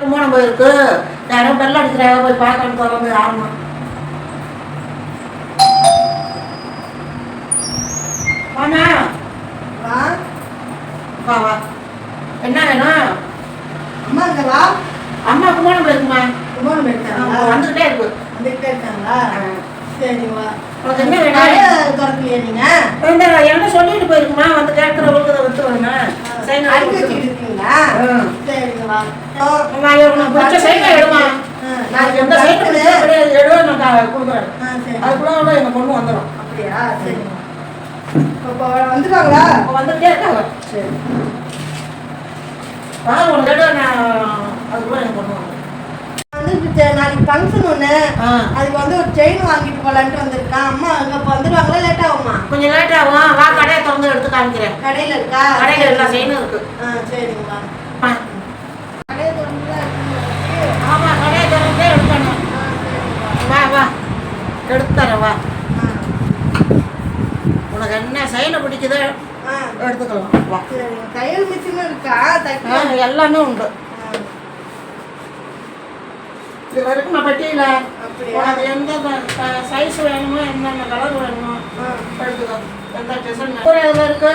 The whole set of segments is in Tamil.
கும்பகோணம் போயிருக்கு யாரோ பெல் அடிக்கிறாங்க போய் பார்க்கணும் திறந்து யாருமா வாமா வா. வா வா. என்ன வேணும்? அம்மா இருக்கா அம்மா கும்பகோணம் போயிருக்குமா குமாரம் போயிருக்காங்களா வந்துகிட்டே இருக்கு. வந்துகிட்டே இருக்காங்களா? சரிங்களா உனக்கு என்ன வேணும்? திறக்கலையா நீங்க இந்த என்ன சொல்லிட்டு போயிருக்குமா? வந்து கேட்கறவங்களுக்கு விட்டு வேணும். இப்போ வந்துகிட்டே இருக்காங்க. சரி. வா உனக்கு எடு நான் அதுக்குள்ள வந்துடும் வந்து இப்ப நாளைக்கு ஃபங்க்ஷன் ஒன்று அதுக்கு வந்து ஒரு செயின் வாங்கிட்டு போகலான்ட்டு வந்திருக்கான். அம்மா அங்கே வந்துடுவாங்களா லேட் ஆகுமா? கொஞ்சம் லேட் ஆகும்? வா கடையை திறந்து எடுத்து காமிக்கிறேன். கடையில் இருக்கா? கடையில் எல்லா செயினும் இருக்கு. ஆ சரிங்களா ஆ. கடையை திறந்து தான் இருக்கு. ஆமா கடையை திறந்தே எடுக்கணும். வா வா. எடுத்து தரேன் வா உனக்கு என்ன சைனை பிடிக்குதோ எடுத்துக்கலாம் வா. தையல் மிஷினும் இருக்கா? எல்லாமே உண்டு. ஆ, இதுல இருக்குமா பெட்டியில உனக்கு எந்த சைஸ் வேணுமோ என்னென்ன கலர் வேணுமோ எடுத்துக்கோ. எந்த டிசைன் ஒரு இதில் இருக்கு.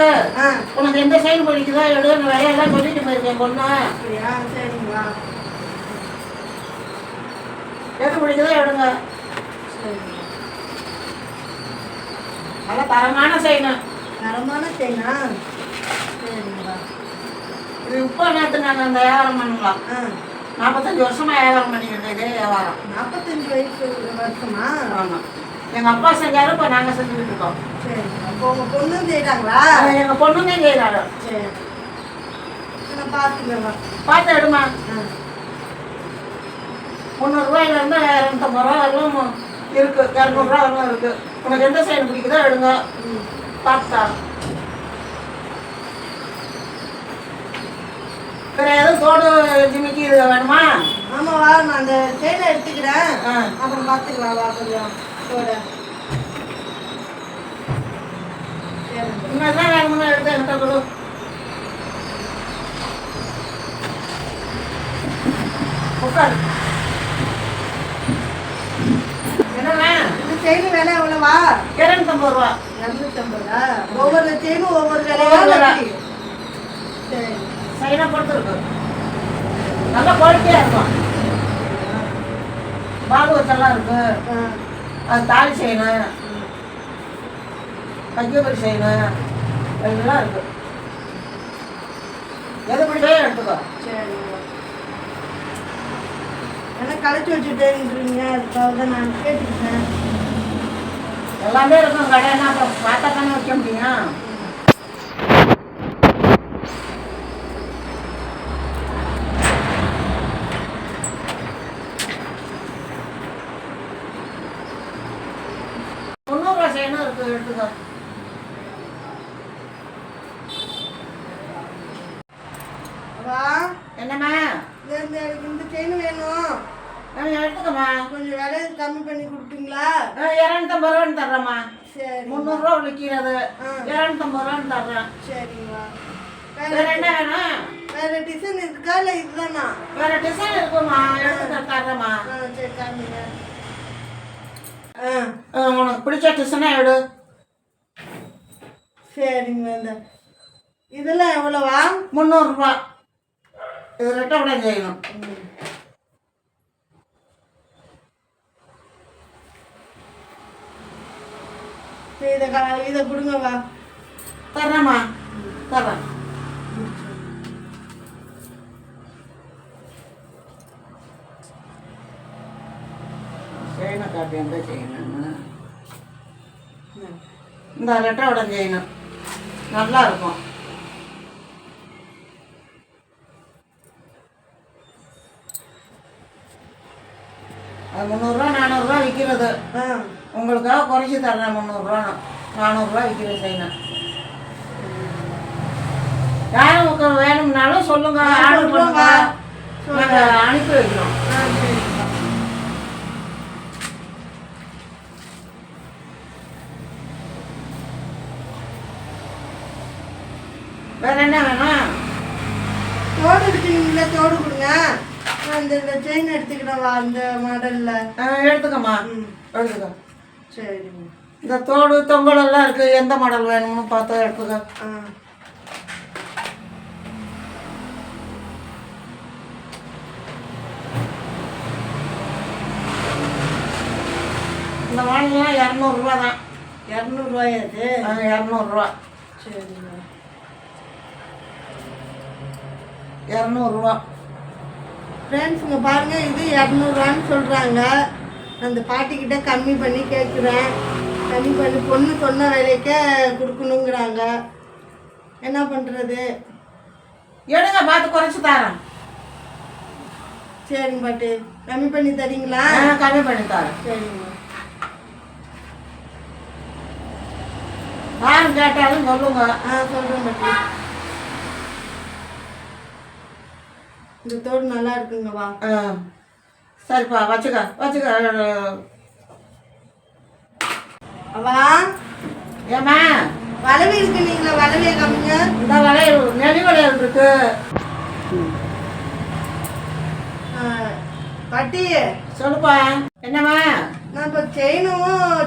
உனக்கு எந்த சைன் பிடிக்குதோ நான் விலையெல்லாம் சொல்லிட்டு போயிருக்கேன் பொண்ணு. சரிங்களா எது பிடிக்குதோ எடுங்க. நல்லா தரமான சைனு தரமான செயினா சரிங்களா இது இப்போ நேற்று நாங்கள் அந்த வியாபாரம் பண்ணலாம் ஆ. நாற்பத்தஞ்சு வருஷமா வியாபாரம் பண்ணிக்கிட்டு இதே வியாபாரம். நாற்பத்தஞ்சு வயசு வருஷமா? ஆமாம் எங்கள் அப்பா செஞ்சாரு இப்போ நாங்கள் செஞ்சுக்கிட்டு இருக்கோம். சரிங்க அப்போ உங்கள் பொண்ணும் செய்கிறாங்களா எங்கள் பொண்ணுங்க செய்கிறாரு சரி. நான் பார்த்துக்கிறேன் பார்த்து எடுமா. முந்நூறுரூவாயிலேருந்து இரநூத்தம்பது ரூபா வரலும் இருக்கு. இரநூறுவா வரலும் இருக்கு. உனக்கு எந்த சைடு பிடிக்குதோ எடுங்க. பார்த்தா. வேற எதுவும் தோடு ஜிமிக்கி இது வேணுமா? ஆமாம் வா நான் அந்த செயினை எடுத்துக்கிறேன். அப்புறம் பார்த்துக்கலாம் வா கொஞ்சம் சரி இன்னும் என்ன வேணும்னு எடுத்து என்கிட்ட கொடு. உட்காரு. செயின் விலை எவ்வளோவா இரநூத்தம்பது ரூபா. இரநூத்தம்பதா? ஒவ்வொரு செயினும் ஒவ்வொரு ஒவ்வொரு விலை. விலையா சரி. சைனா பொறுத்துருக்கு நல்ல குவாலிட்டியாக இருக்கும். பாபு வச்செல்லாம் இருக்கு அது தாலி செய்யணும் கையபரி செய்யணும் எல்லாம் இருக்கு. எது பிடிச்சோ எடுத்துக்கோ. ஏன்னா களைச்சி வச்சுட்டேன்றீங்க அதுக்காக தான் நான் கேட்டுக்கிட்டேன். எல்லாமே இருக்கும். கடைன்னா அப்புறம் பார்த்தா தானே வைக்க முடியும். செய்யணும் இருக்கு எடுத்துக்கோ என்னம்மா? இந்த செயின் வேணும். எடுத்துக்கம்மா. கொஞ்சம் விலை கம்மி பண்ணி கொடுப்பீங்களா? இரநூத்தம்பது ரூபான்னு தர்றேம்மா. சரி முந்நூறுரூவா விற்கிறது. இரநூத்தம்பது ரூபான்னு தர்றேன். சரிங்களா வேற வேற என்ன வேணும்? வேற டிசைன் இருக்கா இல்லை இதுதானா? வேற டிசைன் இருக்குமா எடுத்து தர- தர்றேம்மா சரி காமிங்க. ஆ. பிடிச்ச டிசைனே எடு. சரிங்க இந்த இதெல்லாம் எவ்வளோவா? முந்நூறுரூவா இது ரெட்டை செய்யணும். இதை இதை கொடுங்க வா தர்றேம்மா தர்றேன் செய்யணும் காப்பி எந்த செய்யணும்னு இந்த ரெட்டை செய்யணும் நல்லா இருக்கும். அது முந்நூறுரூவா நானூறுரூவா விற்கிறது உங்களுக்காக குறைச்சி தர்றேன் முந்நூறுரூவா நானூறுரூவா விற்கிற செய்யணும் யாருக்கு வேணும்னாலும் சொல்லுங்க. ஆர்டர் சொல்லுங்க. பண்ணுங்க. நாங்கள் அனுப்பி வைக்கிறோம் ஆ சரிப்பா வேற என்ன வேணும் தோடு எடுத்தீங்களா தோடு கொடுங்க. இந்த செயின் எடுத்துக்கிறவா அந்த மாடல்ல எடுத்துக்கம்மா. எடுத்துக்க. சரிங்க இந்த தோடு தொங்கல் எல்லாம் இருக்கு. எந்த மாடல் வேணும்னு பார்த்து எடுத்துக்க. ஆ. இந்த மாடல்லாம் இரநூறுவா தான். இரநூறுவாயா ஆ, இரநூறுவா. சரிங்க இரநூறுவா. ஃப்ரெண்ட்ஸுங்க பாருங்க இது இரநூறுவான்னு சொல்கிறாங்க அந்த பாட்டிக்கிட்ட கம்மி பண்ணி கேட்குறேன் கம்மி பண்ணி பொண்ணு சொன்ன விலைக்கே கொடுக்கணுங்கிறாங்க. என்ன பண்ணுறது எடுங்க பார்த்து குறைச்சி தரேன். சரிங்க பாட்டி. கம்மி பண்ணி தரீங்களா? கம்மி பண்ணி தரேன். சரிங்க யாரும் கேட்டாலும் சொல்லுங்க. ஆ சொல்கிறேன் பாட்டி. இந்த தோடு நல்லா இருக்குங்க வா. ஆ, சரிப்பா வச்சுக்க வச்சுக்க. அவா ஏம்மா? வளவி இருக்கு நீங்களா வளவிய கம்மிங்க. இந்த வளையல் நெளி வளையல் இருக்கு. பாட்டி. சொல்லுப்பா என்னம்மா? நான் இப்போ செயினும்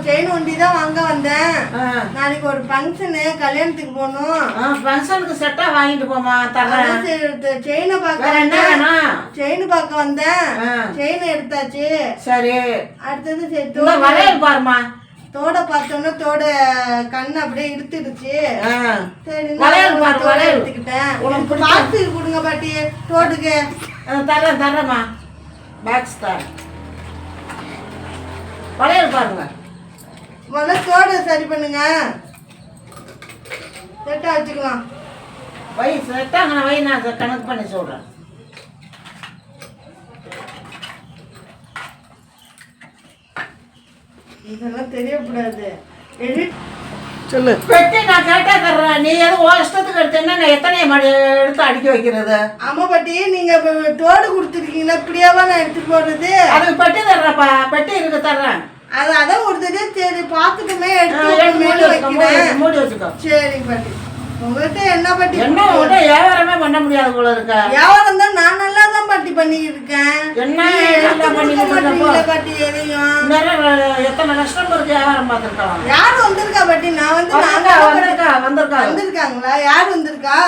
செயின் ஒண்டி தான் வாங்க வந்தேன். நாளைக்கு ஒரு ஃபங்க்ஷனு கல்யாணத்துக்கு போகணும். ஃபங்க்ஷனுக்கு செட்டாக வாங்கிட்டு போம்மா தர்றேன். அதான் சரி, த- செயினை பார்க்க என்ன வந்தேன். வேணும்? செயின் பார்க்க வந்தேன். செயின் எடுத்தாச்சு. சரி. அடுத்தது சரி வளையல் பாருமா தோட பார்த்தோன்னே தோட கண் அப்படியே இழுத்துடுச்சு. சரி வளையல் பாரு, வளையல். எடுத்துக்கிட்டேன். உனக்கு பாக்ஸ் கொடுங்க பாட்டி தோட்டுக்கு ஆ, தர்றேன் தர்றேம்மா. பாக்ஸ் தரேன் வளையல் பாருங்க. முதல்ல தோடு சரி பண்ணுங்க. செட்டா வச்சுக்கலாம். வை செட்டாங்க வை நான் கணக்கு பண்ணி சொல்கிறேன் இதெல்லாம் தெரியக்கூடாது. எடிட் சொல்லு. பெட்டி நான் கேட்டா தர்றேன். நீ எதுவும் உன் இஷ்டத்துக்கு எடுத்தேன்னா நான் எத்தனை மணி எடுத்து அடுக்கி வைக்கிறது? ஆமா பாட்டி நீங்க தோடு கொடுத்துருக்கீங்களா? இப்படியாவா நான் எடுத்துட்டு போறது? அதுக்கு பெட்டி தர்றேன்ப்பா. பெட்டி இருக்கு தர்றேன். அது அதான் ஒரு தடவை சரி பார்த்துட்டுமே எடுத்து வைக்கிறேன். சரி பாட்டி. உங்கள்கிட்ட என்ன பாட்டி என்ன உன்கிட்ட வியாபாரமே பண்ண முடியாது போல இருக்க. வியாபாரம் தான் நான் நல்லா தான் பாட்டி பண்ணிட்டு இருக்கேன் என்ன? மாட்டீங்களே பாட்டி எதையும்? எத்தனை கஸ்டமருக்கு வியாபாரம் பார்த்துருக்கலாம் யார் வந்திருக்கா பாட்டி? நான் வந்து நான் வந்திருக்கா வந்திருக்கா வந்திருக்கா? வந்திருக்காங்களா? யார் வந்திருக்கா?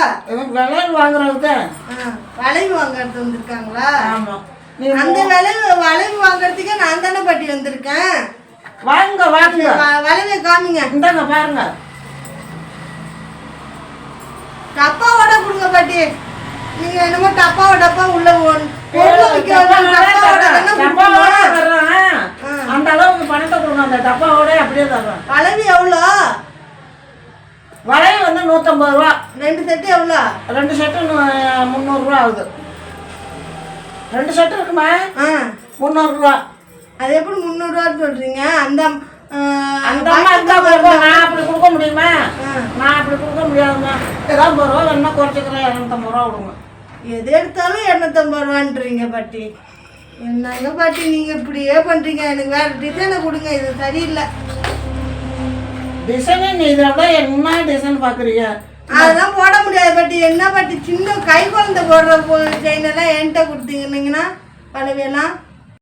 வாங்குறதுக்கு ஆ, வளைவு வாங்குறது வந்திருக்காங்களா? ஆமா. அந்த வளைவு வளைவு வாங்குறதுக்கே நான் தானே பாட்டி வந்திருக்கேன். வாங்க வாங்க. வளைவை காமிங்க. இந்தாங்க பாருங்க. டப்பாவோட கொடுங்க பாட்டி. நீங்க என்னமோ டப்பாவ டப்பா உள்ள. அந்த அளவுக்கு பணத்தை கொடுங்க அந்த டப்பாவோட அப்படியே தர்றேன் வளைவு எவ்வளோ? வளைய வந்து நூற்றம்பது ரூபா. ரெண்டு செட்டு எவ்வளோ? ரெண்டு செட்டு முந்நூறுரூவா ஆகுது. ரெண்டு செட்டு இருக்குமா? ஆ. முந்நூறுரூவா அது எப்படி முந்நூறுரூவா சொல்றீங்க? அந்த அந்த அம்மா இருந்தா கொடுப்போம் நான் அப்படி கொடுக்க முடியுமா? ஆ. நான் அப்படி கொடுக்க முடியாதுங்க. ஏதாவது ஐம்பது ரூபா வேணுமா குறைச்சிக்கிறேன். இரநூத்தம்பது ரூபா கொடுங்க எது எடுத்தாலும் இரநூத்தம்பது ரூபான்றீங்க பாட்டி. என்னங்க பாட்டி நீங்க இப்படியே பண்றீங்க? எனக்கு வேற டிசைனை கொடுங்க. இது சரியில்லை. டிசைனே நீ இதை விட என்ன டிசைன் பார்க்குறீங்க? அதெல்லாம் போட முடியாது பட்டி என்ன பாட்டி சின்ன கை குழந்தை போடுற செயின் எல்லாம் என்கிட்ட கொடுத்தீங்கன்னா பழவியெல்லாம்